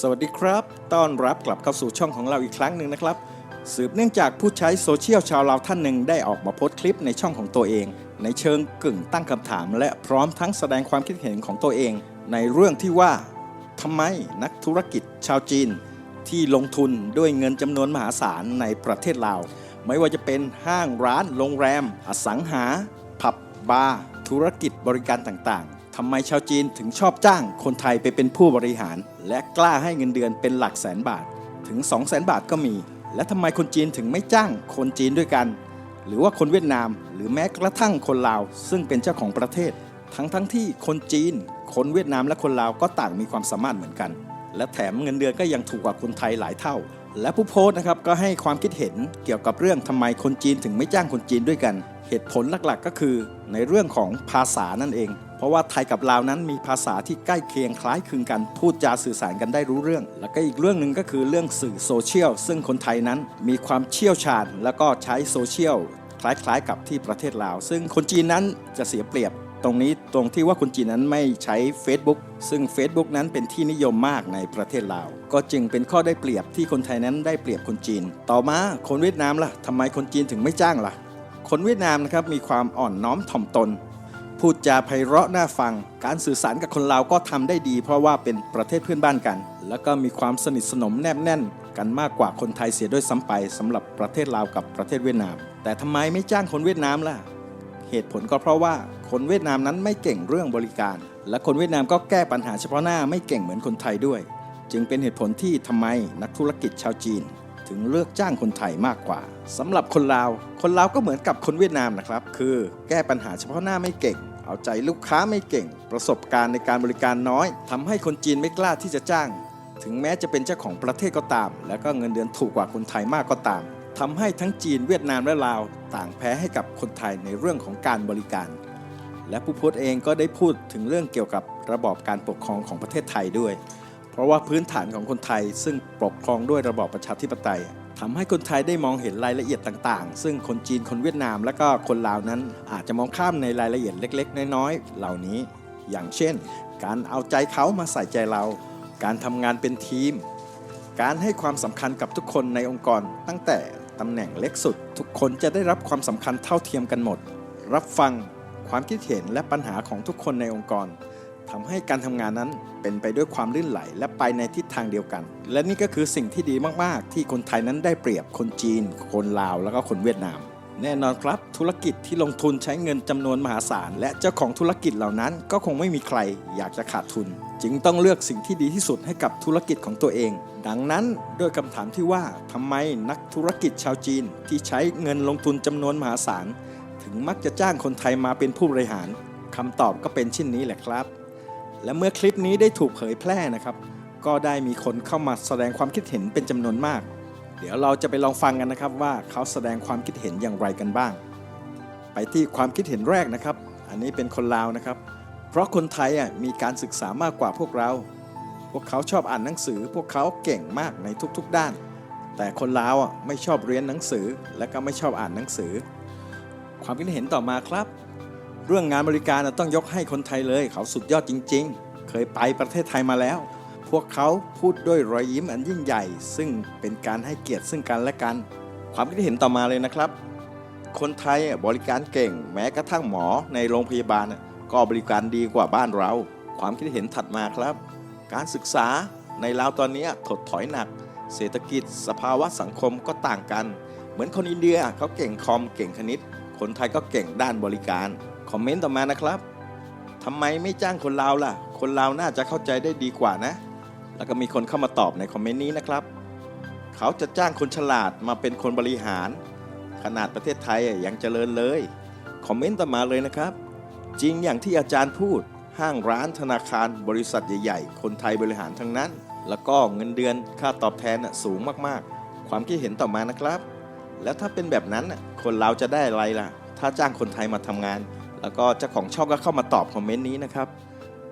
สวัสดีครับ ต้อนรับกลับเข้าสู่ช่องของเราอีกครั้งหนึ่งนะครับ สืบเนื่องจากผู้ใช้โซเชียลชาวลาวท่านหนึ่งได้ออกมาโพสต์คลิปในช่องของตัวเอง ในเชิงกึ่งตั้งคำถาม และพร้อมทั้งแสดงความคิดเห็นของตัวเอง ในเรื่องที่ว่าทำไมนักธุรกิจชาวจีน ที่ลงทุนด้วยเงินจำนวนมหาศาลในประเทศลาว ไม่ว่าจะเป็นห้างร้านโรงแรม อสังหา ผับบาร์ธุรกิจบริการต่างๆำไมชาวจีนถึงชอบจ้างคนไทยไปเป็นผู้บริหาร และกล้าให้เงินเดือนเป็นหลักแสนบาทถึง 2 0 0แสนบาทก็มี และทำไมคนจีนถึงไม่จ้างคนจีนด้วยกัน หรือว่าคนเวียดนาม หรือแม้กระทั่งคนลาว ซึ่งเป็นเจ้าของประเทศ ทั้งทั้งที่คนจีน คนเวียดนามและคนลาวก็ต่างมีความสามารถเหมือนกัน และแถมเงินเดือนก็ยังถูกกว่าคนไทยหลายเท่า และผู้โพสต์นะครับก็ให้ความคิดเห็นเกี่ยวกับเรื่องทำไมคนจีนถึงไม่จ้างคนจีนด้วยกัน เหตุผลหลักๆ ก็คือในเรื่องของภาษานั่นเอง เพราะว่าไทยกับลาวนั้นมีภาษาที่ใกล้เคียงคล้ายคลึงกันพูดจาสื่อสารกันได้รู้เรื่อง แล้วก็อีกเรื่องหนึ่งก็คือเรื่องสื่อโซเชียลซึ่งคนไทยนั้นมีความเชี่ยวชาญ แล้วก็ใช้โซเชียลคล้ายๆ กับที่ประเทศลาว ซึ่งคนจีนนั้นจะเสียเปรียบตรงนี้ตรงที่ว่าคนจีนนั้นไม่ใช้ Facebook ซึ่ง Facebook นั้นเป็นที่นิยมมากในประเทศลาว ก็จึงเป็นข้อได้เปรียบที่คนไทยนั้นได้เปรียบคนจีน ต่อมาคนเวียดนามล่ะทำไมคนจีนถึงไม่จ้างล่ะ คนเวียดนามนะครับมีความอ่อนน้อมถ่อมตน พูดจาไพเราะน่าฟัง การสื่อสารกับคนลาวก็ทำได้ดี เพราะว่าเป็นประเทศเพื่อนบ้านกัน แล้วก็มีความสนิทสนมแนบแน่น กันมากกว่าคนไทยเสียด้วยซ้ำไปสำหรับประเทศลาวกับประเทศเวียดนาม แต่ทำไมไม่จ้างคนเวียดนามล่ะ เหตุผลก็เพราะว่าคนเวียดนามนั้นไม่เก่งเรื่องบริการ และคนเวียดนามก็แก้ปัญหาเฉพาะหน้าไม่เก่งเหมือนคนไทยด้วย จึงเป็นเหตุผลที่ทำไมนักธุรกิจชาวจีน ถึงเลือกจ้างคนไทยมากกว่าสำหรับคนลาว คนลาวก็เหมือนกับคนเวียดนามนะครับ คือ แก้ปัญหาเฉพาะหน้าไม่เก่ง เอาใจลูกค้าไม่เก่ง ประสบการณ์ในการบริการน้อยทำให้คนจีนไม่กล้าที่จะจ้าง ถึงแม้จะเป็นเจ้าของประเทศก็ตาม แล้วก็เงินเดือนถูกกว่าคนไทยมากก็ตามทำให้ทั้งจีนเวียดนามและลาว ต่างแพ้ให้กับคนไทยในเรื่องของการบริการ และผู้โพสต์เองก็ได้พูดถึงเรื่องเกี่ยวกับระบอบการปกครองของประเทศไทยด้วย เพราะว่าพื้นฐานของคนไทยซึ่งปกครองด้วยระบอบประชาธิปไตย ทำให้คนไทยได้มองเห็นรายละเอียดต่างๆ ซึ่งคนจีนคนเวียดนาม และก็คนลาวนั้น อาจจะมองข้ามในรายละเอียดเล็ก ๆ น้อยๆเหล่านี้ อย่างเช่น การเอาใจเขามาใส่ใจเรา การทำงานเป็นทีม การให้ความสำคัญกับทุกคนในองค์กร ตั้งแต่ตำแหน่งเล็กสุด ทุกคนจะได้รับความสำคัญเท่าเทียมกันหมด รับฟังความคิดเห็นและปัญหาของทุกคนในองค์กร ทำให้การทำงานนั้นเป็นไปด้วยความลื่นไหลและไปในทิศทางเดียวกัน และนี่ก็คือสิ่งที่ดีมาก ๆ ที่คนไทยนั้นได้เปรียบคนจีน คนลาว แล้วก็คนเวียดนาม แน่นอนครับ ธุรกิจที่ลงทุนใช้เงินจำนวนมหาศาล และเจ้าของธุรกิจเหล่านั้น ก็คงไม่มีใครอยากจะขาดทุน จึงต้องเลือกสิ่งที่ดีที่สุดให้กับธุรกิจของตัวเอง ดังนั้นด้วยคำถามที่ว่าทำไมนักธุรกิจชาวจีนที่ใช้เงินลงทุนจำนวนมหาศาล ถึงมักจะจ้างคนไทยมาเป็นผู้บริหารคำตอบก็เป็นเช่นนี้แหละครับ และเมื่อคลิปนี้ได้ถูกเผยแพร่นะครับ ก็ได้มีคนเข้ามาแสดงความคิดเห็นเป็นจำนวนมาก เดี๋ยวเราจะไปลองฟังกันนะครับว่าเขาแสดงความคิดเห็นอย่างไรกันบ้าง ไปที่ความคิดเห็นแรกนะครับ อันนี้เป็นคนลาวนะครับ เพราะคนไทยอะมีการศึกษามากกว่าพวกเรา พวกเขาชอบอ่านหนังสือ พวกเขาเก่งมากในทุกๆด้าน แต่คนลาวอะไม่ชอบเรียนหนังสือและก็ไม่ชอบอ่านหนังสือ ความคิดเห็นต่อมาครับ เรื่องงานบริการต้องยกให้คนไทยเลย เขาสุดยอดจริง ๆ เคยไปประเทศไทยมาแล้ว พวกเขาพูดด้วยรอยยิ้มอันยิ่งใหญ่ ซึ่งเป็นการให้เกียรติซึ่งกันและกัน ความคิดเห็นต่อมาเลยนะครับ คนไทยบริการเก่ง แม้กระทั่งหมอในโรงพยาบาลก็บริการดีกว่าบ้านเรา ความคิดเห็นถัดมาครับ การศึกษาในลาวตอนนี้ถดถอยหนัก เศรษฐกิจ สภาวะสังคมก็ต่างกัน เหมือนคนอินเดียเขาเก่งคอมเก่งคณิต คนไทยก็เก่งด้านบริการ คอมเมนต์ต่อมานะครับทำไมไม่จ้างคนลาวล่ะ คนลาวน่าจะเข้าใจได้ดีกว่านะ แล้วก็มีคนเข้ามาตอบในคอมเมนต์นี้นะครับ เขาจะจ้างคนฉลาดมาเป็นคนบริหาร ขนาดประเทศไทยอะยังเจริญเลย คอมเมนต์ต่อมาเลยนะครับ จริงอย่างที่อาจารย์พูด ห้างร้านธนาคารบริษัทใหญ่ ๆ คนไทยบริหารทั้งนั้น แล้วก็เงินเดือนค่าตอบแทนสูงมากๆ ความคิดเห็นต่อมานะครับ แล้วถ้าเป็นแบบนั้นคนเราวจะได้อะไรล่ะ ถ้าจ้างคนไทยมาทำงาน แล้วก็เจ้าของช่องก็เข้ามาตอบคอมเมนต์นี้นะครับ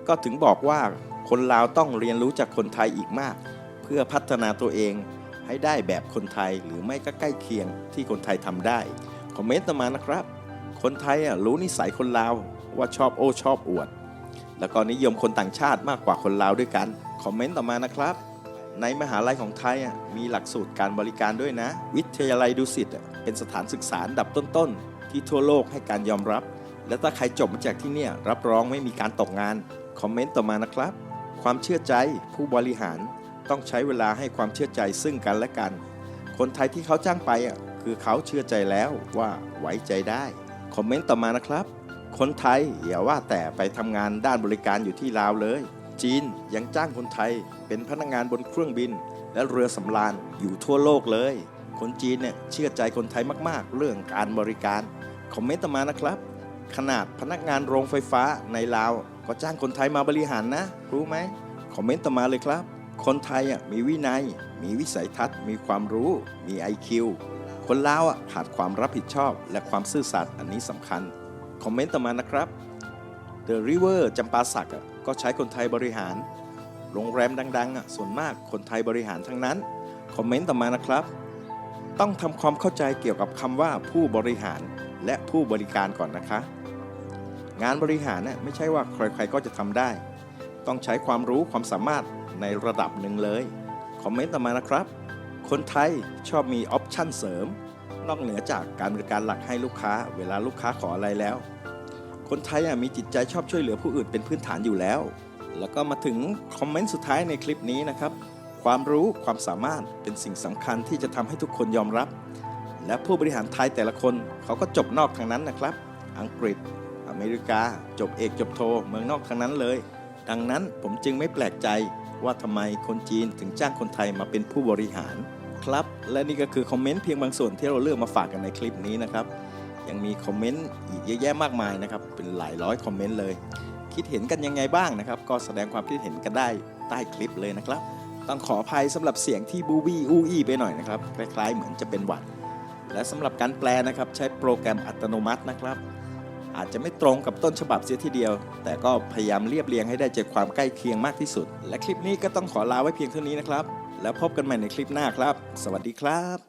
ก็ถึงบอกว่าคนลาวต้องเรียนรู้จากคนไทยอีกมาก เพื่อพัฒนาตัวเองให้ได้แบบคนไทยหรือไม่ก็ใกล้เคียงที่คนไทยทำได้ คอมเมนต์ต่อมานะครับ คนไทยอะรู้นิสัยคนลาวว่าชอบโอ้ชอบอวด แล้วก็นิยมคนต่างชาติมากกว่าคนลาวด้วยกัน คอมเมนต์ต่อมานะครับ ในมหาลัยของไทยอะมีหลักสูตรการบริการด้วยนะ วิทยาลัยดุสิตเป็นสถานศึกษาดับต้นๆ ที่ทั่วโลกให้การยอมรับ และถ้าใครจบมาจากที่เนี่ยรับรองไม่มีการตกงาน คอมเมนต์ต่อมานะครับ ความเชื่อใจผู้บริหารต้องใช้เวลาให้ความเชื่อใจซึ่งกันและกัน คนไทยที่เขาจ้างไปอะคือเขาเชื่อใจแล้วว่าไว้ใจได้ คอมเมนต์ต่อมานะครับ คนไทยอย่าว่าแต่ไปทำงานด้านบริการอยู่ที่ลาวเลย จีนยังจ้างคนไทยเป็นพนักงานบนเครื่องบิน และเรือสำราญอยู่ทั่วโลกเลย คนจีนเนี่ยเชื่อใจคนไทยมากๆ เรื่องการบริการ คอมเมนต์ต่อมานะครับ ขนาดพนักงานโรงไฟฟ้าในลาว ก็จ้างคนไทยมาบริหารนะ รู้ไหมคอมเมนต์ต่อมาเลยครับ คนไทยมีวินัย มีวิสัยทัศน์ มีความรู้ มี IQ คนลาวขาดความรับผิดชอบ และความซื่อสัตย์อันนี้สำคัญคอมเมนต์ต่อมานะครับ The River จำปาสักก็ใช้คนไทยบริหาร โรงแรมดังๆส่วนมากคนไทยบริหารทั้งนั้นคอมเมนต์ต่อมานะครับ ต้องทำความเข้าใจเกี่ยวกับคำว่าผู้บริหารและผู้บริการก่อนนะคะ งานบริหารน่ะไม่ใช่ว่าใครๆก็จะทำได้ ต้องใช้ความรู้ความสามารถในระดับหนึ่งเลย คอมเมนต์ต่อมานะครับ คนไทยชอบมีออปชั่นเสริม นอกเหนือจากการบริการหลักให้ลูกค้า เวลาลูกค้าขออะไรแล้ว คนไทยมีจิตใจชอบช่วยเหลือผู้อื่นเป็นพื้นฐานอยู่แล้ว แล้วก็มาถึงคอมเมนต์สุดท้ายในคลิปนี้นะครับ ความรู้ความสามารถเป็นสิ่งสำคัญที่จะทำให้ทุกคนยอมรับ และผู้บริหารไทยแต่ละคนเขาก็จบนอกทางนั้นนะครับ อังกฤษ เมริกา จบเอกจบโท เมืองนอกทางนั้นเลย ดังนั้นผมจึงไม่แปลกใจว่าทำไมคนจีนถึงจ้างคนไทยมาเป็นผู้บริหารครับ และนี่ก็คือคอมเมนต์เพียงบางส่วนที่เราเลือกมาฝากกันในคลิปนี้นะครับ ยังมีคอมเมนต์อีกเยอะแยะมากมายนะครับ เป็นหลายร้อยคอมเมนต์เลย คิดเห็นกันยังไงบ้างนะครับ ก็แสดงความคิดเห็นกันได้ใต้คลิปเลยนะครับ ต้องขออภัยสำหรับเสียงที่บูบี้อู้อี้ไปหน่อยนะครับ คล้ายๆ เหมือนจะเป็นหวัด และสำหรับการแปลนะครับ ใช้โปรแกรมอัตโนมัตินะครับ อาจจะไม่ตรงกับต้นฉบับเสียทีเดียว แต่ก็พยายามเรียบเรียงให้ได้ใจความใกล้เคียงมากที่สุด และคลิปนี้ก็ต้องขอลาไว้เพียงเท่านี้นะครับ แล้วพบกันใหม่ในคลิปหน้าครับ สวัสดีครับ